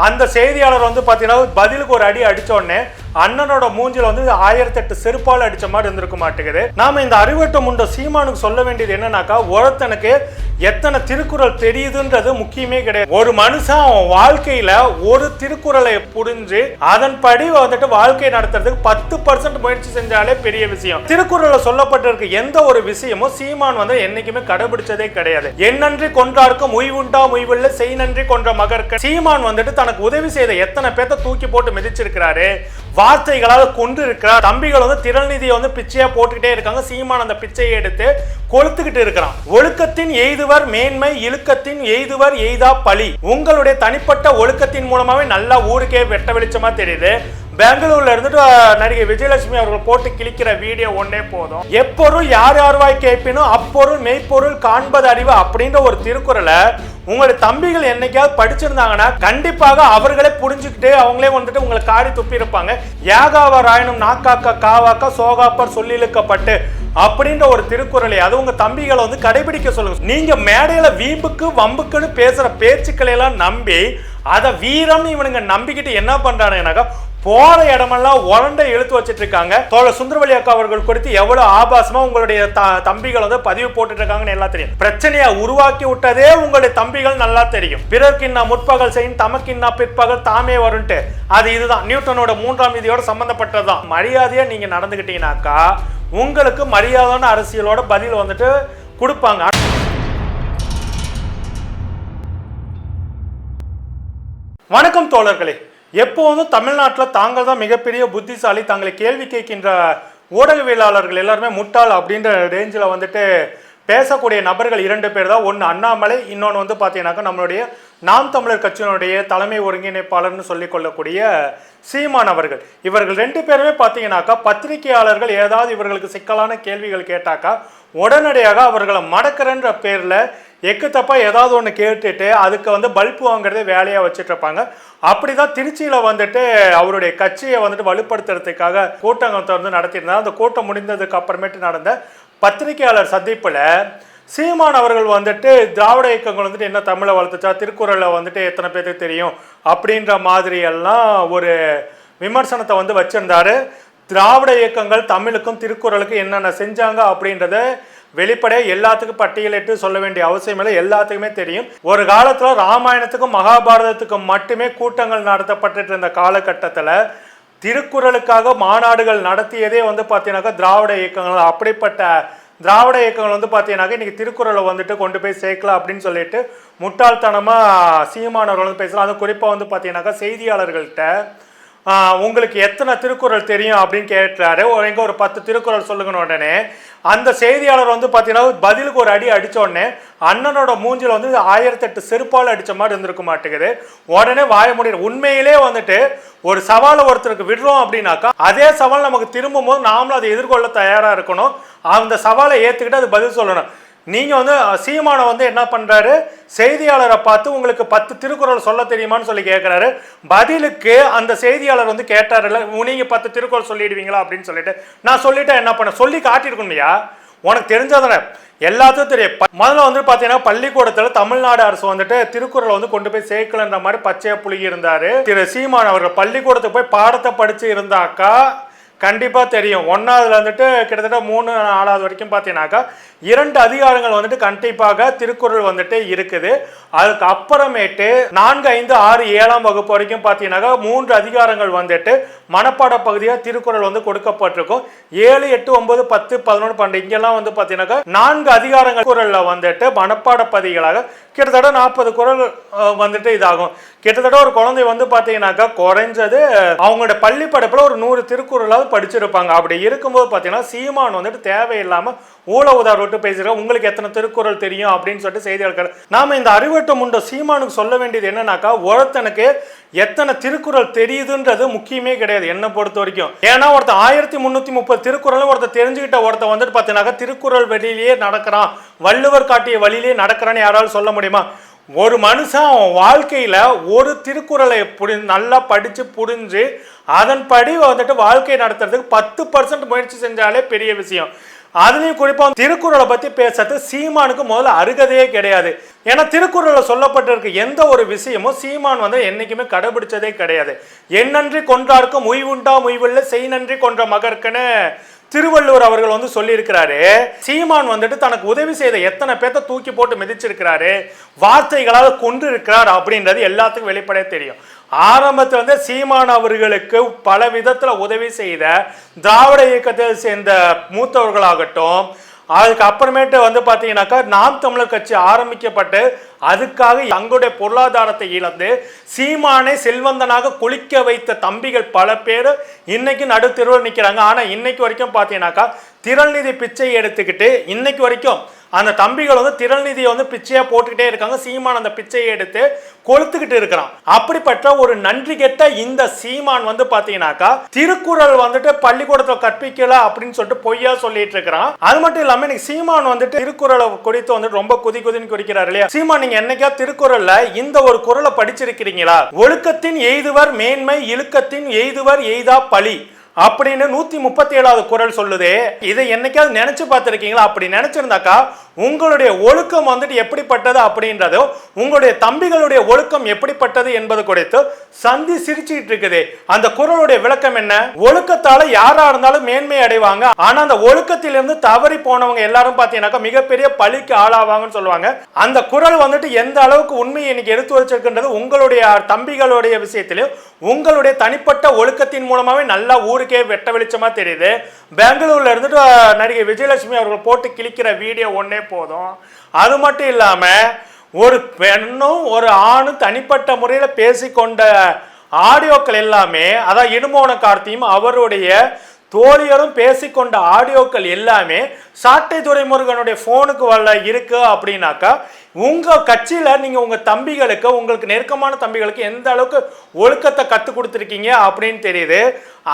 அந்த செய்தியாளர் வந்து பார்த்தீங்கன்னா பதிலுக்கு ஒரு அடி அடித்தோடனே உடனே அண்ணனோட மூஞ்சில வந்து ஆயிரத்தி எட்டு செருப்பால் அடிச்ச மாதிரி இருந்திருக்க மாட்டேங்குது. நாம இந்த அறிவட்ட முண்ட சீமானுக்கு சொல்ல வேண்டியது என்னன்னாக்கா ஒருத்தனுக்கு எத்தனை திருக்குறள் தெரியுதுன்றது முக்கியமே கிடையாது. ஒரு மனுஷன் அவன் வாழ்க்கையில ஒரு திருக்குறளை புரிஞ்சு அதன்படி வந்துட்டு வாழ்க்கை நடத்துறதுக்கு பத்து பர்சன்ட் முயற்சி செஞ்சாலே பெரிய விஷயம். திருக்குறள்ல சொல்லப்பட்டிருக்க எந்த ஒரு விஷயமும் சீமான் வந்து என்னைக்குமே கடைபிடிச்சதே கிடையாது. என்னன்றி கொன்றார்க்கும் உய்வுண்டா உய்வில்லை செய் நன்றி கொன்ற மகற்கு சீமான் வந்துட்டு தனக்கு உதவி செய்த எத்தனை பேர்த்த தூக்கி போட்டு மிதிச்சிருக்கிறாரு. வார்த்தைகளால் கொண்டு இருக்கிறார். தம்பிகள் வந்து திரள்நிதியை வந்து பிச்சையா போட்டுக்கிட்டே இருக்காங்க. சீமான் அந்த பிச்சையை எடுத்து கொளுத்துக்கிட்டு இருக்கிறான். ஒழுக்கத்தின் எய்துவர் மேன்மை இழுக்கத்தின் எய்துவர் எய்தா பழி. உங்களுடைய தனிப்பட்ட ஒழுக்கத்தின் மூலமாவே நல்லா ஊருக்கே வெட்ட வெளிச்சமா தெரியுது. பெங்களூர்ல இருந்துட்டு நடிகை விஜயலட்சுமி அவர்கள் போட்டு கிழிக்கிற வீடியோ ஒன்னே போதும். எப்பொருள் யார் யார்வாய் கேட்பினும் அப்பொருள் மெய்ப்பொருள் காண்பது அறிவு அப்படின்ற ஒரு திருக்குறளை உங்களுடைய தம்பிகள் என்னைக்காவது படிச்சிருந்தாங்கன்னா கண்டிப்பாக அவர்களே புரிஞ்சுக்கிட்டு அவங்களே வந்துட்டு உங்களை காடி துப்பி இருப்பாங்க யாகாவ ராயனும் நாக்காக்கா காவாக்க சோகாப்பர் சொல்லிழுக்கப்பட்டு அப்படின்ற ஒரு திருக்குறளை. அது உங்க தம்பிகளை வந்து கடைபிடிக்க சொல்லுங்க. நீங்க மேடையில வீம்புக்கு வம்புக்குன்னு பேசுற பேச்சுக்களை எல்லாம் நம்பி அதை வீரம் இவனுங்க நம்பிக்கிட்டு என்ன பண்றானுங்கனாக்கா போற இடமெல்லாம் உரண்ட இழுத்து வச்சிட்டு இருக்காங்க தோழ சுந்தரவழி அக்கா அவர்கள் குறித்து எவ்வளவு ஆபாசமா உங்களுடைய த- தம்பிகள் வந்து பதிவு போட்டுட்டு இருக்காங்கன்னு எல்லாம் தெரியும். பிரச்சனையை உருவாக்கி விட்டதே உங்களுடைய தம்பிகள் நல்லா தெரியும். பிறர்க்கு பிறர்க்கின்னா முற்பகல் செய்யும் தமக்கு இன்ன பிற்பகல் தாமே வரும்ட்டு. அது இதுதான். நியூட்டனோட மூன்றாம் விதியோட சம்பந்தப்பட்டதுதான். மரியாதையா நீங்க நடந்துக்கிட்டீங்கன்னாக்கா உங்களுக்கு மரியாதையான அரசியலோட பதில் வந்துட்டு கொடுப்பாங்க. வணக்கம் தோழர்களே. எப்போதும் தமிழ்நாட்டில் தாங்கள் தான் மிகப்பெரிய புத்திசாலி தங்களை கேள்வி கேட்கின்ற ஊடகவியலாளர்கள் எல்லாருமே முட்டாள் அப்படின்ற ரேஞ்சில் வந்துட்டு பேசக்கூடிய நபர்கள் இரண்டு பேர் தான். ஒன்று அண்ணாமலை இன்னொன்று வந்து பார்த்தீங்கன்னாக்கா நம்மளுடைய நாம் தமிழர் கட்சியினுடைய தலைமை ஒருங்கிணைப்பாளர்னு சொல்லிக் கொள்ளக்கூடிய சீமான் அவர்கள். இவர்கள் ரெண்டு பேருமே பார்த்தீங்கன்னாக்கா பத்திரிகையாளர்கள் ஏதாவது இவர்களுக்கு சிக்கலான கேள்விகள் கேட்டாக்கா உடனடியாக அவர்களை மடக்கிறன்ற பேரில் எக்கு தப்பா ஏதாவது ஒன்று கேட்டுட்டு அதுக்கு வந்து பல்ப் வாங்குறதே வேலையாக வச்சுட்ருப்பாங்க. அப்படி தான் திருச்சியில் வந்துட்டு அவருடைய கட்சியை வந்துட்டு வலுப்படுத்துறதுக்காக கூட்டங்கத்தை வந்து நடத்தியிருந்தார். அந்த கூட்டம் முடிந்ததுக்கு அப்புறமேட்டு நடந்த பத்திரிகையாளர் சந்திப்பில் சீமான் அவர்கள் வந்துட்டு திராவிட இயக்கங்கள் வந்துட்டு என்ன தமிழை வளர்த்துச்சா திருக்குறளை வந்துட்டு எத்தனை பேருக்கு தெரியும் அப்படின்ற மாதிரி எல்லாம் ஒரு விமர்சனத்தை வந்து வச்சுருந்தாரு. திராவிட இயக்கங்கள் தமிழுக்கும் திருக்குறளுக்கும் என்னென்ன செஞ்சாங்க அப்படின்றத வெளிப்படையாக எல்லாத்துக்கும் பட்டியலிட்டு சொல்ல வேண்டிய அவசியம் இல்லை. எல்லாத்துக்குமே தெரியும். ஒரு காலத்தில் ராமாயணத்துக்கும் மகாபாரதத்துக்கும் மட்டுமே கூட்டங்கள் நடத்தப்பட்டுட்டு இருந்த காலகட்டத்தில் திருக்குறளுக்காக மாநாடுகள் நடத்தியதே வந்து பார்த்தீங்கன்னாக்கா திராவிட இயக்கங்கள். அப்படிப்பட்ட திராவிட இயக்கங்கள் வந்து பார்த்தீங்கன்னாக்கா இன்றைக்கி திருக்குறளை வந்துட்டு கொண்டு போய் சேர்க்கலாம் அப்படின்னு சொல்லிட்டு முட்டாள்தனமாக சீமானவர்கள் வந்து பேசலாம் அது குறிப்பாக வந்து பார்த்தீங்கன்னாக்கா செய்தியாளர்கள்ட்ட உங்களுக்கு எத்தனை திருக்குறள் தெரியும்? அப்படின்னு கேட்டாரு. ஒரு- ஒரு பத்து திருக்குறள் சொல்லுங்கன்னு உடனே அந்த செய்தியாளர் வந்து பார்த்தீங்கன்னா பதிலுக்கு ஒரு அடி அடித்தோடனே அண்ணனோட மூஞ்சில் வந்து ஆயிரத்தெட்டு செருப்பால் அடித்த மாதிரி இருந்திருக்க மாட்டேங்குது. உடனே வாய முடியும் உண்மையிலே வந்துட்டு ஒரு சவாலை ஒருத்தருக்கு விடுறோம் அப்படின்னாக்கா அதே சவால் நமக்கு திரும்பும் போது நாமளும் அதை எதிர்கொள்ள தயாராக இருக்கணும். அந்த சவாலை ஏற்றுக்கிட்டு அது பதில் சொல்லணும். நீங்கள் வந்து சீமானை வந்து என்ன பண்ணுறாரு செய்தியாளரை பார்த்து உங்களுக்கு பத்து திருக்குறள் சொல்ல தெரியுமான்னு சொல்லி கேட்குறாரு பதிலுக்கு அந்த செய்தியாளர் வந்து கேட்டாருல்ல நீங்கள் பத்து திருக்குறள் சொல்லிடுவீங்களா? அப்படின்னு சொல்லிட்டு நான் சொல்லிட்டேன் என்ன பண்ண சொல்லி காட்டியிருக்கணும்யா. உனக்கு தெரிஞ்சதானே? எல்லாத்துக்கும் தெரியும். முதல்ல வந்து பார்த்தீங்கன்னா பள்ளிக்கூடத்தில் தமிழ்நாடு அரசு வந்துட்டு திருக்குறளை வந்து கொண்டு போய் சேர்க்கலன்ற மாதிரி பச்சையா புழுகி இருந்தார். திரு. சீமான் அவர்கள் பள்ளிக்கூடத்துக்கு போய் பாடத்தை படித்து இருந்தாக்கா கண்டிப்பாக தெரியும். ஒன்றாவதுல வந்துட்டு கிட்டத்தட்ட மூணு நாலாவது வரைக்கும் பார்த்தீங்கன்னாக்கா இரண்டு அதிகாரங்கள் வந்துட்டு கண்டிப்பாக திருக்குறள் வந்துட்டு இருக்குது. அதுக்கு அப்புறமேட்டு நான்கு ஐந்து ஆறு ஏழாம் வகுப்பு வரைக்கும் பார்த்தீங்கன்னாக்கா மூன்று அதிகாரங்கள் வந்துட்டு மனப்பாட பகுதியாக திருக்குறள் வந்து கொடுக்கப்பட்டிருக்கும். ஏழு எட்டு ஒன்பது பத்து பதினொன்று பன்னெண்டு இங்கெல்லாம் வந்து பார்த்தீங்கன்னாக்கா நான்கு அதிகாரங்கள் குரலில் வந்துட்டு மனப்பாட பதிகளாக கிட்டத்தட்ட நாற்பது குரல் வந்துட்டு இதாகும். கிட்டத்தட்ட ஒரு குழந்தை வந்து பார்த்தீங்கன்னாக்கா குறைஞ்சது அவங்களோட பள்ளி படிப்பில் ஒரு நூறு ஏதாவது படிச்சிருப்பாங்க. அப்படி இருக்கும்போது பார்த்தீங்கன்னா சீமான் வந்துட்டு தேவையில்லாமல் ஊழ உதார் விட்டு பேசுகிறேன் உங்களுக்கு எத்தனை திருக்குறள் தெரியும்? அப்படின்னு சொல்லிட்டு செய்தியாளர்கள் நாம் இந்த அறிவட்டம் உண்ட சீமானுக்கு சொல்ல வேண்டியது என்னன்னாக்கா ஒருத்தனுக்கு எத்தனை திருக்குறள் தெரியுதுன்றது முக்கியமே கிடையாது என்னை பொறுத்த வரைக்கும். ஏன்னா ஒருத்தன் ஆயிரத்தி முந்நூற்றி முப்பது திருக்குறளும் ஒருத்தன் தெரிஞ்சுக்கிட்ட ஒருத்தன் வந்துட்டு பார்த்தீங்கன்னாக்கா திருக்குறள் வெளியிலேயே நடக்கிறான். வள்ளுவர் காட்டிய வழியிலேயே நடக்கிறான்னு யாராலும் சொல்ல முடியுமா? ஒரு மனுஷன் அவன் வாழ்க்கையில் ஒரு திருக்குறளை புரி நல்லா படித்து புரிஞ்சு அதன்படி வந்துட்டு வாழ்க்கை நடத்துறதுக்கு பத்து பர்சன்ட் முயற்சி செஞ்சாலே பெரிய விஷயம். அதுலேயும் குறிப்பாக திருக்குறளை பற்றி பேசுறது சீமானுக்கு முதல்ல அருகதையே கிடையாது. ஏன்னா திருக்குறளில் சொல்லப்பட்டிருக்க எந்த ஒரு விஷயமும் சீமான் வந்து என்றைக்குமே கடைபிடிச்சதே கிடையாது. என் நன்றி கொன்றார்க்கும் உய்வுண்டா உய்வில்லை செய் நன்றி கொன்ற மகர்க்குன்னு திருவள்ளுவர் அவர்கள் வந்து சொல்லியிருக்கிறாரு சீமான் வந்துட்டு தனக்கு உதவி செய்த எத்தனை பேர்த்த தூக்கி போட்டு மிதிச்சிருக்கிறாரு வார்த்தைகளால் கொண்டு இருக்கிறார் அப்படின்றது எல்லாத்துக்கும் வெளிப்படையா தெரியும். ஆரம்பத்தில் வந்து சீமான் அவர்களுக்கு பல விதத்தில் உதவி செய்த திராவிட இயக்கத்தை சேர்ந்த மூத்தவர்களாகட்டும் அதுக்கு அப்புறமேட்டு வந்து பார்த்தீங்கன்னாக்கா நாம் தமிழர் கட்சி ஆரம்பிக்கப்பட்டு அதுக்காக தங்களுடைய பொருளாதாரத்தை இழந்து சீமானை செல்வந்தனாக குளிக்க வைத்த தம்பிகள் பல பேர் இன்னைக்கு நடுத்தெருவில் நிற்கிறாங்க ஆனால் இன்னைக்கு வரைக்கும் பார்த்தீங்கன்னாக்கா திரள்நிதி பிச்சை எடுத்துக்கிட்டு இன்னைக்கு வரைக்கும் அந்த தம்பிகள் வந்து திரள்நிதியை வந்து பிச்சையாக போட்டுக்கிட்டே இருக்காங்க. சீமான் அந்த பிச்சையை எடுத்து கொளுத்துக்கிட்டு இருக்கிறான். அப்படிப்பட்ட ஒரு நன்றி கெட்ட இந்த சீமான் வந்து பார்த்தீங்கன்னாக்கா திருக்குறள் வந்துட்டு பள்ளிக்கூடத்தில் கற்பிக்கல அப்படின்னு சொல்லிட்டு பொய்யா சொல்லிட்டு இருக்கிறான். அது மட்டும் இல்லாமல் இன்னைக்கு சீமான் வந்துட்டு திருக்குறளை குறித்து வந்துட்டு ரொம்ப குதி குதின்னு குறிக்கிறார் இல்லையா? சீமான் நீங்கள் என்னைக்கா திருக்குறள்ல இந்த ஒரு குறளை படிச்சிருக்கிறீங்களா? ஒழுக்கத்தின் எய்துவர் மேன்மை இழுக்கத்தின் எய்துவர் எய்தா பழி அப்படின்னு நூத்தி முப்பத்தி ஏழாவது குரல் சொல்லுதே. இதை என்னைக்காவது நினைச்சு பார்த்துருக்கீங்களா? அப்படி நினைச்சிருந்தாக்கா உங்களுடைய ஒழுக்கம் வந்துட்டு எப்படிப்பட்டது அப்படின்றதோ உங்களுடைய தம்பிகளுடைய ஒழுக்கம் எப்படிப்பட்டது என்பது குறித்து சந்தி சிரிச்சுட்டு இருக்குது. அந்த குரலுடைய விளக்கம் என்ன? ஒழுக்கத்தால யாரா இருந்தாலும் மேன்மை அடைவாங்க. ஆனா அந்த ஒழுக்கத்திலிருந்து தவறி போனவங்க எல்லாரும் பாத்தீங்கன்னாக்கா மிகப்பெரிய பழிக்கு ஆளாவாங்கன்னு சொல்லுவாங்க. அந்த குரல் வந்துட்டு எந்த அளவுக்கு உண்மையை இன்னைக்கு எடுத்து வச்சிருக்கின்றது உங்களுடைய தம்பிகளுடைய விஷயத்திலும் உங்களுடைய தனிப்பட்ட ஒழுக்கத்தின் மூலமாவே நல்லா ஊருக்கே வெட்ட வெளிச்சமா தெரியுது. பெங்களூர்ல இருந்துட்டு நடிகை விஜயலட்சுமி அவர்கள் போட்டு கிழிக்கிற வீடியோ ஒன்னே போதும். அது மட்டும் இல்லாமல் ஒரு பெண்ணும் ஒரு ஆணும் தனிப்பட்ட முறையில் பேசிக்கொண்ட ஆடியோக்கள் எல்லாமே அதான் இடுமோன கார்த்தியும் அவருடைய தோழியரும் பேசிக்கொண்ட ஆடியோக்கள் எல்லாமே சாட்டை துறைமுருகனுடைய ஃபோனுக்கு வரல இருக்கு அப்படின்னாக்கா உங்கள் கட்சியில் நீங்கள் உங்கள் தம்பிகளுக்கு உங்களுக்கு நெருக்கமான தம்பிகளுக்கு எந்த அளவுக்கு ஒழுக்கத்தை கற்றுக் கொடுத்துருக்கீங்க அப்படின்னு தெரியுது.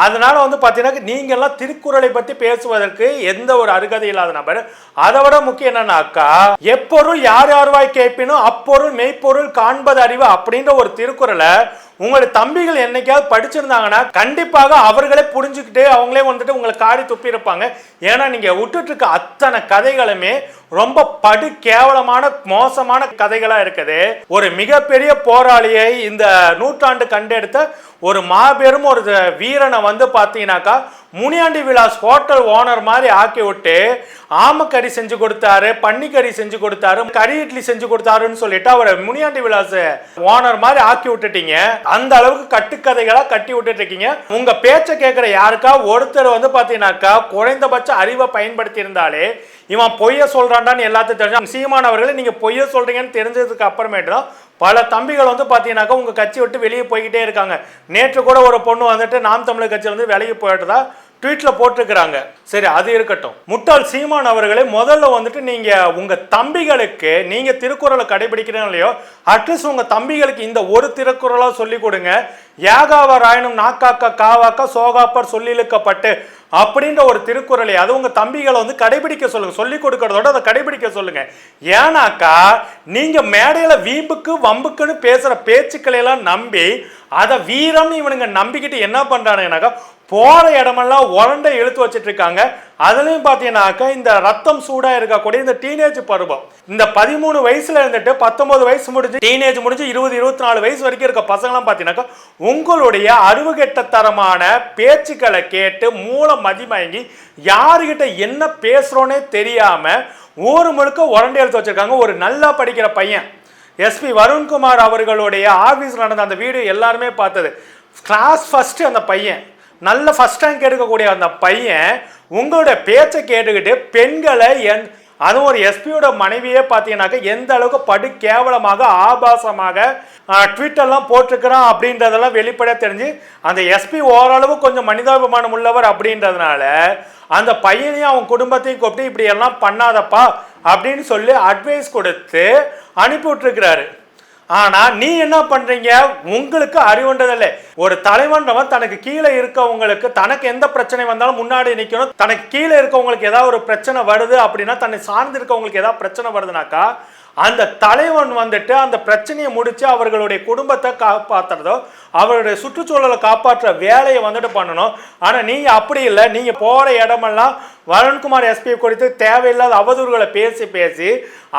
அதனால் வந்து பார்த்தீங்கன்னா நீங்கள்லாம் திருக்குறளை பற்றி பேசுவதற்கு எந்த ஒரு அருகதை இல்லாத நபர். அதை விட முக்கியம் என்னன்னாக்கா எப்பொருள் யார் யார்வாய் கேட்பினும் அப்பொருள் மெய்ப்பொருள் காண்பது அறிவு அப்படின்ற ஒரு திருக்குறளை உங்களோட தம்பிகள் என்னைக்காவது படிச்சிருந்தாங்கன்னா கண்டிப்பாக அவர்களே புரிஞ்சுக்கிட்டு அவங்களே வந்துட்டு உங்களை காடி துப்பியிருப்பாங்க. ஏன்னா நீங்கள் விட்டுட்டு இருக்க அத்தனை கதைகளுமே ரொம்ப படு கேவலமான மோசமான கதைகளா இருக்குது. ஒரு மிகப்பெரிய போராளியை இந்த நூற்றாண்டு கண்டெடுத்த ஒரு மாபெரும் ஒரு வீரனை வந்து பார்த்தீங்கன்னாக்கா முனியாண்டி விலாஸ் ஹோட்டல் ஓனர் மாதிரி ஆக்கி விட்டு ஆமக்கறி செஞ்சு கொடுத்தாரு பன்னிக்கறி செஞ்சு கொடுத்தாரு கறி இட்லி செஞ்சு கொடுத்தாருன்னு சொல்லிட்டு அவரை முனியாண்டி விலாஸ் ஓனர் மாதிரி ஆக்கி விட்டுட்டீங்க. அந்த அளவுக்கு கட்டுக்கதைகளாக கட்டி விட்டுட்டு இருக்கீங்க உங்க பேச்சை கேட்குற யாருக்கா? ஒருத்தர் வந்து பார்த்தீங்கன்னாக்கா குறைந்தபட்ச அறிவை பயன்படுத்தி இருந்தாலே இவன் பொய்ய சொல்றான்டான்னு எல்லாத்தையும் தெரிஞ்சு சீமான் நீங்கள் நீங்க பொய்ய சொல்றீங்கன்னு தெரிஞ்சதுக்கு அப்புறமேட்டு தான் பல தம்பிகள் வந்து பார்த்தீங்கன்னாக்கா உங்கள் கட்சி விட்டு வெளியே போய்கிட்டே இருக்காங்க. நேற்று கூட ஒரு பொண்ணு வந்துட்டு நாம் தமிழர் கட்சியில் வந்து விலகி போயிட்டதா? ட்வீட்டில் போட்டிருக்கிறாங்க. சரி அது இருக்கட்டும். முட்டாள் சீமான் அவர்களே முதல்ல வந்துட்டு நீங்கள் உங்கள் தம்பிகளுக்கு நீங்கள் திருக்குறளை கடைபிடிக்கிறீங்க இல்லையோ அட்லீஸ்ட் உங்கள் தம்பிகளுக்கு இந்த ஒரு திருக்குறளாக சொல்லி கொடுங்க. யாகாவர் ஆயினும் நாக்காக்க காவாக்க சோகாப்பர் சொல்லிழுக்கப்பட்டு அப்படின்ற ஒரு திருக்குறளை அது உங்கள் தம்பிகளை வந்து கடைபிடிக்க சொல்லுங்கள் சொல்லி கொடுக்கறதோட அதை கடைபிடிக்க சொல்லுங்கள் ஏன்னாக்கா நீங்கள் மேடையில் வீம்புக்கு வம்புக்குன்னு பேசுகிற பேச்சுக்களை எல்லாம் நம்பி அதை வீரம்னு இவனுங்க நம்பிக்கிட்டு என்ன பண்ணுறானுங்கனாக்கா போகிற இடமெல்லாம் உரண்டை இழுத்து வச்சிட்டு இருக்காங்க அதுலேயும் பார்த்தீங்கன்னாக்க இந்த ரத்தம் சூடாக இருக்கக்கூடிய இந்த டீனேஜ் பருவம். இந்த பதிமூணு வயசுல இருந்துட்டு பத்தொன்பது வயசு முடிஞ்சு டீனேஜ் முடிஞ்சு இருபது இருபத்தி நாலு வயசு வரைக்கும் இருக்க பசங்களாம் பார்த்தீங்கன்னாக்கா உங்களுடைய அறிவுகெட்டத்தரமான பேச்சுக்களை கேட்டு மூளை மதிமயங்கி யாருகிட்ட என்ன பேசுகிறோன்னே தெரியாமல் ஊர் முழுக்க உரண்டை எழுத்து வச்சுருக்காங்க. ஒரு நல்லா படிக்கிற பையன். எஸ்பி வருண்குமார் அவர்களுடைய ஆஃபீஸ் நடந்த அந்த வீடியோ எல்லாருமே பார்த்தது. கிளாஸ் ஃபஸ்ட்டு அந்த பையன். நல்ல ஃபஸ்ட் ரேங்க் எடுக்கக்கூடிய அந்த பையன் உங்களோட பேச்சை கேட்டுக்கிட்டு பெண்களை என் அதுவும் ஒரு எஸ்பியோட மனைவியே பார்த்தீங்கன்னாக்க எந்த அளவுக்கு படு கேவலமாக ஆபாசமாக ட்விட்டர்லாம் போட்டிருக்கிறான் அப்படின்றதெல்லாம் வெளிப்படையாக தெரிஞ்சு அந்த எஸ்பி ஓரளவு கொஞ்சம் மனிதாபிமானம் உள்ளவர் அப்படின்றதுனால அந்த பையனையும் அவன் குடும்பத்தையும் கூப்பிட்டு இப்படி எல்லாம் பண்ணாதப்பா அப்படின்னு சொல்லி அட்வைஸ் கொடுத்து அனுப்பி விட்டுருக்கிறாரு ஆனா நீ என்ன பண்றீங்க? உங்களுக்கு அறிவுன்றதில்லை ஒரு தலைவன்றவன் தனக்கு கீழே இருக்கவங்களுக்கு தனக்கு எந்த பிரச்சனை வந்தாலும் முன்னாடி நிற்கணும் தனக்கு கீழே இருக்கவங்களுக்கு ஏதாவது ஒரு பிரச்சனை வருது அப்படின்னா தன்னை சார்ந்து இருக்கவங்களுக்கு ஏதாவது பிரச்சனை வருதுனாக்கா அந்த தலைவன் வந்துட்டு அந்த பிரச்சனையை முடித்து அவர்களுடைய குடும்பத்தை காப்பாற்றுறதோ அவருடைய சுற்றுச்சூழலை காப்பாற்றுற வேலையை வந்துட்டு பண்ணணும். ஆனால் நீங்கள் அப்படி இல்லை. நீங்கள் போகிற இடமெல்லாம் வருண்குமார் எஸ்பி குறித்து தேவையில்லாத அவதூறுகளை பேசி பேசி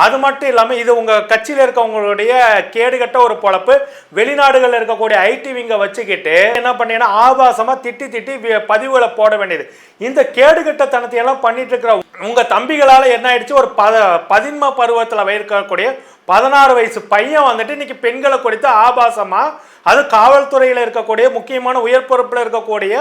அது மட்டும் இல்லாமல் இது உங்கள் கட்சியில் இருக்கவங்களுடைய கேடுகட்ட ஒரு பொழப்பு. வெளிநாடுகளில் இருக்கக்கூடிய ஐடி விங்கை வச்சுக்கிட்டு என்ன பண்ணீங்கன்னா ஆபாசமாக திட்டி திட்டி பதிவுகளை போட வேண்டியது. இந்த கேடுகட்டத்தனத்தையெல்லாம் பண்ணிட்டு இருக்கிற உங்கள் தம்பிகளால் என்ன ஆயிடுச்சு? ஒரு பத பதின்ம பருவத்தில் இருக்கக்கூடிய பதினாறு வயசு பையன் வந்துட்டு இன்னைக்கு பெண்களை குறித்து ஆபாசமாக அது காவல்துறையில் இருக்கக்கூடிய முக்கியமான உயர் பொறுப்பில் இருக்கக்கூடிய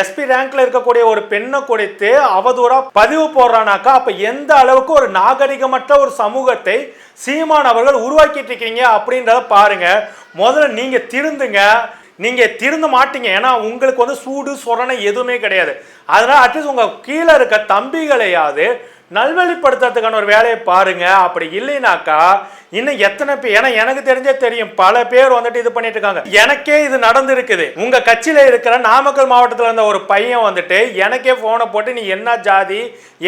எஸ்பி ரேங்க்ல இருக்கக்கூடிய ஒரு பெண்ணை குறித்து அவதூறாக பதிவு போடுறானாக்கா அப்போ எந்த அளவுக்கு ஒரு நாகரிகமற்ற ஒரு சமூகத்தை சீமான் அவர்கள் உருவாக்கிட்டு இருக்கீங்க அப்படின்றத பாருங்க. முதல்ல நீங்கள் திருந்துங்க. நீங்கள் திருந்த மாட்டீங்க. ஏன்னா உங்களுக்கு வந்து சூடு சொரணை எதுவுமே கிடையாது. அதனால் அட்லீஸ்ட் உங்கள் கீழே இருக்க தம்பிகளையாவது நல்வழிப்படுத்துறதுக்கான ஒரு வேலையை பாருங்கள் அப்படி இல்லைனாக்கா இன்னும் எத்தனை பேர் ஏன்னா எனக்கு தெரிஞ்சே தெரியும் பல பேர் வந்துட்டு இது பண்ணிட்டு இருக்காங்க. எனக்கே இது நடந்திருக்குது. உங்கள் கட்சியில் இருக்கிற நாமக்கல் மாவட்டத்தில் இருந்த ஒரு பையன் வந்துட்டு எனக்கே ஃபோனை போட்டு நீ என்ன ஜாதி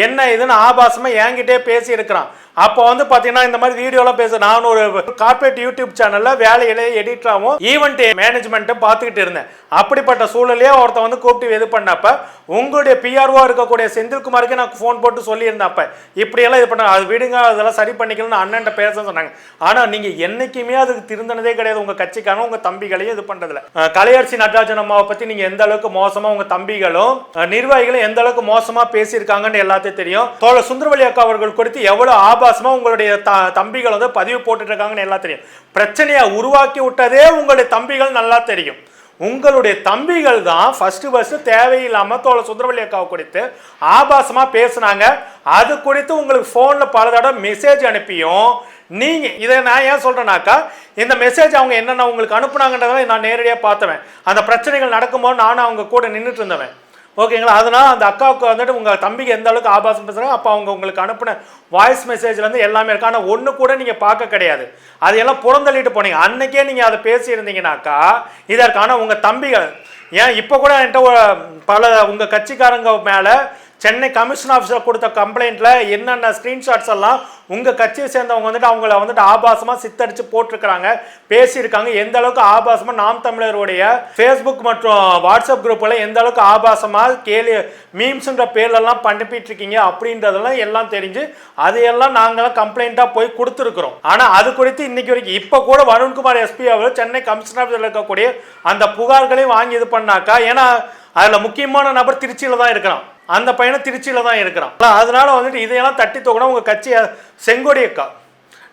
என்ன இதுன்னு ஆபாசமாக என்கிட்டே பேசி இருக்கிறான் அப்போ வந்து பார்த்தீங்கன்னா இந்த மாதிரி வீடியோலாம் பேச நான் ஒரு கார்பரேட் யூடியூப் சேனலில் வேலையில எடிட்டராகவும் ஈவெண்ட் மேனேஜ்மெண்ட்டும் பார்த்துக்கிட்டு இருந்தேன். அப்படிப்பட்ட சூழலையே ஒருத்தன் வந்து கூப்பிட்டு இது பண்ணப்ப உங்களுடைய பிஆர்ஓ இருக்கக்கூடிய செந்தில்குமாருக்கு நான் ஃபோன் போட்டு சொல்லியிருந்தேன். அப்போ. இப்படியெல்லாம் இது பண்ண அது விடுங்க அதெல்லாம் சரி பண்ணிக்கலாம்னு அண்ணன்ட்ட பேச சொன்னாங்க. ஆனால் நீங்கள் என்றைக்குமே அதுக்கு திருந்தனதே கிடையாது. உங்கள் கட்சிக்கான உங்கள் தம்பிகளையும் இது பண்றதுல கலையரசி நடராஜன் அம்மாவை பற்றி நீங்கள் எந்த அளவுக்கு மோசமாக உங்கள் தம்பிகளும் நிர்வாகிகளும் எந்த அளவுக்கு மோசமாக பேசியிருக்காங்கன்னு எல்லாத்தையும் தெரியும். தோழ சுந்தரவழி அக்கா அவர்கள் குறித்து எவ்வளோ ஆபாசமாக உங்களுடைய த- தம்பிகள் வந்து பதிவு போட்டுட்டு இருக்காங்கன்னு எல்லாம் தெரியும். பிரச்சனையை உருவாக்கி விட்டதே உங்களுடைய தம்பிகள் நல்லா தெரியும். உங்களுடைய தம்பிகள் தான் ஃபஸ்ட்டு ஃபஸ்ட்டு தேவையில்லாமல் தோழ சுந்தரவள்ளி அக்காவை குறித்து ஆபாசமாக பேசுனாங்க. அது குறித்து உங்களுக்கு ஃபோனில் பல தடவை மெசேஜ் அனுப்பியும். நீங்கள் இதை நான் ஏன் சொல்கிறேன்னாக்கா இந்த மெசேஜ் அவங்க என்னென்ன உங்களுக்கு அனுப்புனாங்கன்றதை நான் நேரடியாக பார்த்தவன். அந்த பிரச்சனைகள் நடக்கும்போது நானும் அவங்க கூட நின்றுட்டு இருந்தவன். ஓகேங்களா? அதனால் அந்த அக்காவுக்கு வந்துட்டு உங்கள் தம்பிக்கு எந்த அளவுக்கு ஆபாசம் பேசுகிறாங்க அப்போ அவங்க உங்களுக்கு அனுப்பின வாய்ஸ் மெசேஜ்லேருந்து எல்லாமே இருக்கு. ஆனால் ஒன்று கூட நீங்கள் பார்க்க கிடையாது. அதையெல்லாம் புறந்தள்ளிட்டு போனீங்க. அன்னைக்கே நீங்கள் அதை பேசியிருந்தீங்கனாக்கா இதற்கான உங்கள் தம்பிகள் ஏன் இப்போ கூட என்கிட்ட பல உங்கள் கட்சிக்காரங்க மேலே சென்னை கமிஷன் ஆஃபீஸில் கொடுத்த கம்ப்ளைண்ட்டில் என்னென்ன ஸ்க்ரீன்ஷாட்ஸ் எல்லாம் உங்கள் கட்சியை சேர்ந்தவங்க வந்துட்டு அவங்கள வந்துட்டு ஆபாசமாக சித்தரித்து போட்டிருக்கிறாங்க பேசியிருக்காங்க. எந்த அளவுக்கு ஆபாசமாக நாம் தமிழருடைய ஃபேஸ்புக் மற்றும் வாட்ஸ்அப் குரூப்பில் எந்த அளவுக்கு ஆபாசமாக கேலி மீம்ஸுன்ற பேர்லலாம் பண்ணிப்பிட்டு இருக்கீங்க அப்படின்றதெல்லாம் எல்லாம் தெரிஞ்சு அதையெல்லாம் நாங்களாம் கம்ப்ளைண்ட்டாக போய் கொடுத்துருக்குறோம். ஆனால் அது குறித்து இன்னைக்கு வரைக்கும் இப்போ கூட வருண்குமார் எஸ்பி அவர் சென்னை கமிஷன் ஆஃபீஸில் இருக்கக்கூடிய அந்த புகார்களையும் வாங்கி இது பண்ணாக்கா ஏன்னா அதில் முக்கியமான நபர் திருச்சியில் தான் இருக்கிறான் அந்த பையனும் திருச்சியில் தான் இருக்கிறான். அதனால வந்துட்டு இதையெல்லாம் தட்டி தூக்கணும் உங்கள் கட்சி செங்கோடி அக்கா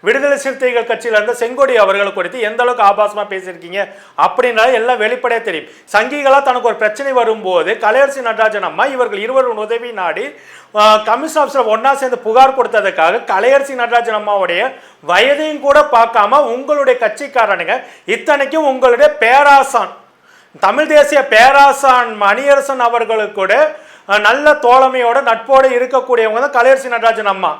விடுதலை சிறுத்தைகள் கட்சியில் இருந்த செங்கோடி அவர்கள் குறித்து எந்த அளவுக்கு ஆபாசமாக பேசியிருக்கீங்க அப்படின்னால எல்லாம் வெளிப்படையாக தெரியும். சங்கிகளா தனக்கு ஒரு பிரச்சனை வரும்போது கலையரசி நடராஜன் அம்மா இவர்கள் இருவரும் உதவி நாடி கமிஷன் ஆஃபீஸர் ஒன்றா சேர்ந்து புகார் கொடுத்ததுக்காக கலையரசி நடராஜன் அம்மாவுடைய வயதையும் கூட பார்க்காம உங்களுடைய கட்சிக்காரனுங்க இத்தனைக்கும் உங்களுடைய பேராசான் தமிழ் தேசிய பேராசான் மணியரசன் அவர்களுக்கு கூட நல்ல தோழமையோட நட்போடு இருக்கக்கூடியவங்க தான் கலையரசி நடராஜன் அம்மா.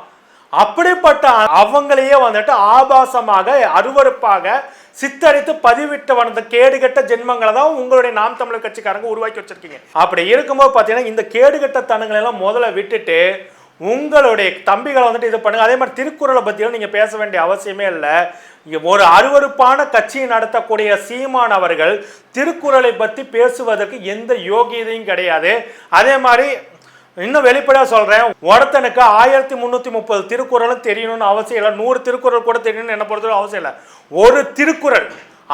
அப்படிப்பட்ட அவங்களையே வந்துட்டு ஆபாசமாக அருவருப்பாக சித்தரித்து பதிவிட்டு வந்த கேடுகட்ட ஜென்மங்களை தான் உங்களுடைய நாம் தமிழர் கட்சிக்காரங்க உருவாக்கி வச்சிருக்கீங்க. அப்படி இருக்கும்போது பார்த்தீங்கன்னா இந்த கேடுகட்ட தனங்களை எல்லாம் முதல்ல விட்டுட்டு உங்களுடைய தம்பிகளை வந்துட்டு இது பண்ணுங்க. அதே மாதிரி திருக்குறளை பற்றியும் நீங்கள் பேச வேண்டிய அவசியமே இல்லை. ஒரு அருவருப்பான கட்சியை நடத்தக்கூடிய சீமான் அவர்கள் திருக்குறளை பற்றி பேசுவதற்கு எந்த யோகியதையும் கிடையாது. அதே மாதிரி இன்னும் வெளிப்படையாக சொல்கிறேன் ஒருத்தனுக்கு ஆயிரத்தி முந்நூற்றி முப்பது திருக்குறளும் தெரியணும்னு அவசியம் இல்லை. நூறு திருக்குறள் கூட தெரியணும்னு என்ன பொறுத்தவரை அவசியம் இல்லை. ஒரு திருக்குறள்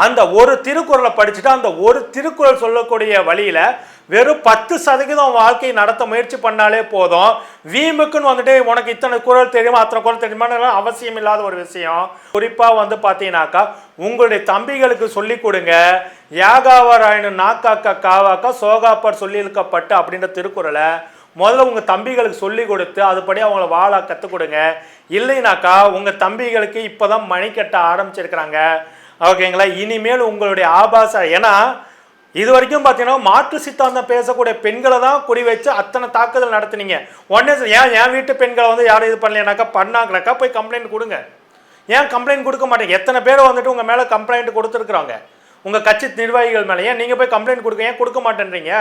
அந்த ஒரு திருக்குறளை படிச்சுட்டு அந்த ஒரு திருக்குறள் சொல்லக்கூடிய வழியில் வெறும் பத்து சதவீதம் வாழ்க்கையை நடத்த முயற்சி பண்ணாலே போதும். வீம்புக்குன்னு வந்துட்டு உனக்கு இத்தனை குரல் தெரியுமா அத்தனை குரல் தெரியுமா அவசியம் இல்லாத ஒரு விஷயம். குறிப்பாக வந்து பார்த்தீங்கன்னாக்கா உங்களுடைய தம்பிகளுக்கு சொல்லி கொடுங்க. யாகாவராயனு நாக்காக்கா காவாக்கா சோகாப்பர் சொல்லியிருக்கப்பட்டு அப்படின்ற திருக்குறளை முதல்ல உங்கள் தம்பிகளுக்கு சொல்லி கொடுத்து அதுபடி அவங்கள வாழ கற்றுக் கொடுங்க. இல்லைனாக்கா உங்கள் தம்பிகளுக்கு இப்போ தான் மணி கட்ட ஆரம்பிச்சிருக்கிறாங்க. ஓகேங்களா? இனிமேல் உங்களுடைய ஆபாச ஏன்னா இது வரைக்கும் பார்த்தீங்கன்னா மாற்று சித்தாந்தம் பேசக்கூடிய பெண்களை தான் குறி வச்சு அத்தனை தாக்குதல் நடத்துனீங்க. உடனே ஏன் என் வீட்டு பெண்களை வந்து யாரும் இது பண்ணலைனாக்கா பண்ணாங்கனாக்கா போய் கம்ப்ளைண்ட் கொடுங்க. ஏன் கம்ப்ளைண்ட் கொடுக்க மாட்டேங்க? எத்தனை பேர் வந்துட்டு உங்கள் மேலே கம்ப்ளைண்ட் கொடுத்துருக்குறாங்க? உங்கள் கட்சி நிர்வாகிகள் மேலே ஏன் நீங்கள் போய் கம்ப்ளைண்ட் கொடுக்க ஏன் கொடுக்க மாட்டேன்றீங்க?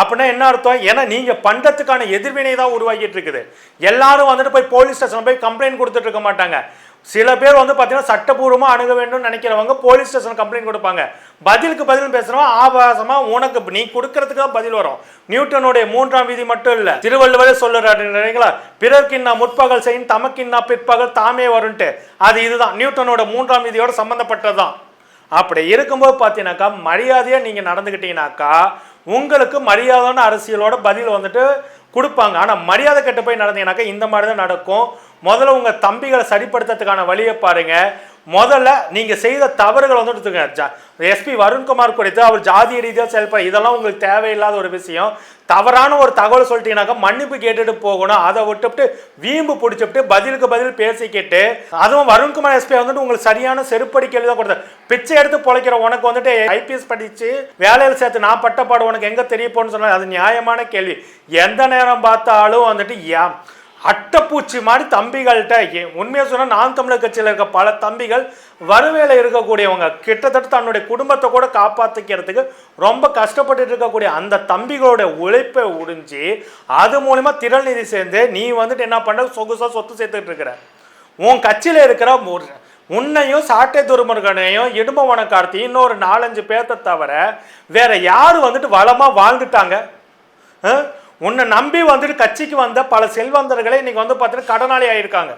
அப்படின்னா என்ன அர்த்தம்? ஏன்னா நீங்கள் பண்ணுறதுக்கான எதிர்வினை தான் உருவாக்கிட்டு இருக்குது. எல்லாரும் வந்துட்டு போய் போலீஸ் ஸ்டேஷன் போய் கம்ப்ளைண்ட் கொடுத்துட்டு இருக்க மாட்டாங்க. சில பேர் வந்து பார்த்தீங்கன்னா சட்டப்பூர்வமாக அணுக வேண்டும்னு நினைக்கிறவங்க போலீஸ் ஸ்டேஷன் கம்ப்ளைண்ட் கொடுப்பாங்க. பதிலுக்கு பதில் பேசுறவன் ஆபாசமா உனக்கு நீ கொடுக்கறதுக்கு தான் பதில் வரும். நியூட்டனுடைய மூன்றாம் விதி மட்டும் இல்ல திருவள்ளுவரே சொல்லுறாருங்களா பிறருக்கு பிறர்க்கின்னா முற்பகல் செய்யும் தமக்கின்னா பிற்பகல் தாமே வரும்ட்டு. அது இதுதான் நியூட்டனோட மூன்றாம் விதியோட சம்பந்தப்பட்டதுதான். அப்படி இருக்கும்போது பார்த்தீங்கன்னாக்கா மரியாதையாக நீங்கள் நடந்துக்கிட்டீங்கன்னாக்கா உங்களுக்கு மரியாதையான அரசியலோட பதில் வந்துட்டு கொடுப்பாங்க. ஆனால் மரியாதை கெட்டு போய் நடந்தீங்கன்னாக்கா இந்த மாதிரி தான் நடக்கும். முதல்ல உங்கள் தம்பிகளை சரிப்படுத்துறதுக்கான வழியை பாருங்கள் முதல்ல நீங்கள் செய்த தவறுகளை வந்துட்டு எஸ்பி வருண்குமார் குறித்து அவர் ஜாதிய ரீதியாக செயல்பட இதெல்லாம் உங்களுக்கு தேவையில்லாத ஒரு விஷயம். தவறான ஒரு தகவல் சொல்லிட்டீங்கன்னாக்கா மன்னிப்பு கேட்டுட்டு போகணும். அதை விட்டுவிட்டு வீம்பு பிடிச்சிட்டு பதிலுக்கு பதில் பேசிக்கிட்டு அதுவும் வருண்குமார் எஸ்பி வந்துட்டு உங்களுக்கு சரியான செருப்படி கேள்வி தான் கொடுத்தாரு. பிச்சை எடுத்து பொழைக்கிற உனக்கு வந்துட்டு ஐபிஎஸ் படித்து வேலையில் சேர்த்து நான் பட்டப்பாடு உனக்கு எங்கே தெரிய போகணும்னு சொன்னால் அது நியாயமான கேள்வி. எந்த நேரம் பார்த்தாலும் வந்துட்டு ஏன் அட்டைப்பூச்சி மாதிரி தம்பிகள்கிட்ட ஏ- சொன்னால் நான் தமிழர் கட்சியில் இருக்க பல தம்பிகள் வறுவையில் இருக்கக்கூடியவங்க. கிட்டத்தட்ட தன்னுடைய குடும்பத்தை கூட காப்பாற்றிக்கிறதுக்கு ரொம்ப கஷ்டப்பட்டு இருக்கக்கூடிய அந்த தம்பிகளுடைய உழைப்பை உறிஞ்சி அது மூலிமா திரள் நிதி சேர்ந்து நீ வந்துட்டு என்ன பண்ணுற சொகுசாக சொத்து சேர்த்துட்டு இருக்கிற. உன் கட்சியில் இருக்கிற உன்னையும் சாட்டை துருமுருகனையும் இடும்பவன கார்த்தி இன்னொரு நாலஞ்சு பேர்த்த தவிர வேற யார் வந்துட்டு வளமாக வாழ்ந்துட்டாங்க? உன்னை நம்பி வந்துட்டு கட்சிக்கு வந்த பல செல்வந்தர்களே இன்றைக்கி வந்து பார்த்தீங்கன்னா கடனாளி ஆகியிருக்காங்க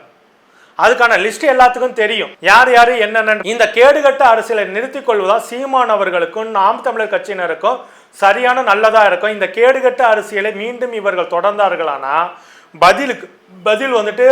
அதுக்கான லிஸ்ட் எல்லாத்துக்கும் தெரியும். யார் யார் என்னென்ன இந்த கேடுகட்ட அரசியலை நிறுத்திக் கொள்வதா சீமான் அவர்களுக்கும் நாம் தமிழர் கட்சியினருக்கும் சரியான நல்லதாக இருக்கும். இந்த கேடுகட்ட அரசியலை மீண்டும் இவர்கள் தொடர்ந்தார்களானா? பதிலுக்கு பதில் வந்துட்டு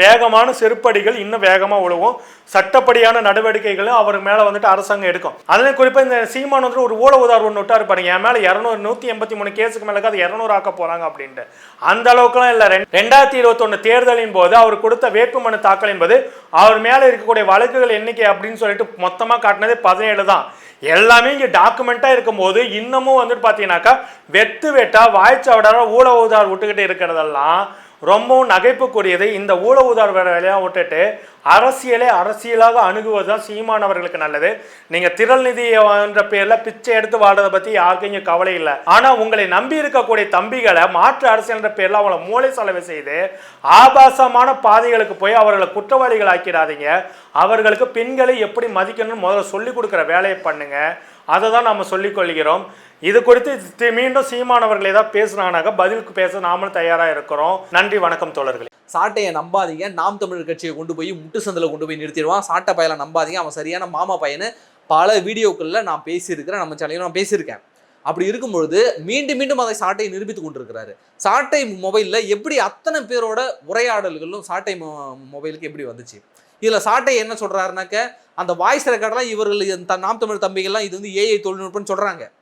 வேகமான செருப்படிகள் இன்னும் வேகமாக உழுவும் சட்டப்படியான நடவடிக்கைகளும் அவர் மேலே வந்துட்டு அரசாங்கம் எடுக்கும். அதில் குறிப்பாக இந்த சீமான் வந்துட்டு ஒரு ஊழ உதாரணம் ஒன்று விட்டார் பாருங்க. என் மேலே இரநூறு நூற்றி எண்பத்தி மூணு கேஸுக்கு மேலே அது இரநூறு ஆக்க போகிறாங்க அப்படின்ட்டு. அந்த அளவுக்குலாம் இல்லை. ரெண்டாயிரத்தி இருபத்தொன்று தேர்தலின் போது அவர் கொடுத்த வேட்புமனு தாக்கல் என்பது அவர் மேலே இருக்கக்கூடிய வழக்குகள் எண்ணிக்கை அப்படின்னு சொல்லிட்டு மொத்தமாக காட்டினது பதினேழு தான். எல்லாமே இங்கே டாக்குமெண்ட்டாக இருக்கும்போது இன்னமும் வந்துட்டு பார்த்தீங்கன்னாக்கா வெத்து வெட்டா வாய்ச்சவடார ஊழ உதார் விட்டுக்கிட்டு இருக்கிறதெல்லாம் ரொம்பவும் நகைப்புக்குரியது. இந்த ஊழ உதார் வேலையாக விட்டுட்டு அரசியலே அரசியலாக அணுகுவது தான் சீமானவர்களுக்கு நல்லது. நீங்கள் திரள் நிதி என்ற பேரில் பிச்சை எடுத்து வாழ்றதை பற்றி யாருக்கும் இங்கே கவலை இல்லை. ஆனால் உங்களை நம்பி இருக்கக்கூடிய தம்பிகளை மாற்று அரசியல் என்ற பேரில் அவங்கள மூளை செலவு செய்து ஆபாசமான பாதைகளுக்கு போய் அவர்களை குற்றவாளிகள் ஆக்கிடாதீங்க அவர்களுக்கு பெண்களை எப்படி மதிக்கணும்னு முதல்ல சொல்லி கொடுக்குற வேலையை பண்ணுங்கள் அதை தான் நம்ம சொல்லிக்கொள்கிறோம். இது குறித்து மீண்டும் சீமானவர்கள் ஏதாவது பேசுனாங்க பதிலுக்கு பேச நாமளும் தயாராக இருக்கிறோம். நன்றி வணக்கம் தோழர்களே. சாட்டையை நம்பாதீங்க. நாம் தமிழர் கட்சியை கொண்டு போய் முட்டு சந்தில் கொண்டு போய் நிறுத்திடுவான். சாட்டை பயலை நம்பாதீங்க. அவன் சரியான மாமா பையனு. பல வீடியோக்களில் நான் பேசியிருக்கிறேன். நம்ம சேனலில் நான் பேசியிருக்கேன். அப்படி இருக்கும்பொழுது மீண்டும் மீண்டும் அதை சாட்டையை நிரூபித்து கொண்டிருக்கிறாரு. சாட்டை மொபைலில் எப்படி அத்தனை பேரோட உரையாடல்களும் சாட்டை மொ- மொபைலுக்கு எப்படி வந்துச்சு? இதில் சாட்டை என்ன சொல்கிறாருனாக்க அந்த வாய்ஸ் ரெக்கார்டெலாம் இவர்கள் நாம் தமிழ் தம்பிகள்லாம் இது வந்து ஏஐ தொழில்நுட்பம்னு சொல்கிறாங்க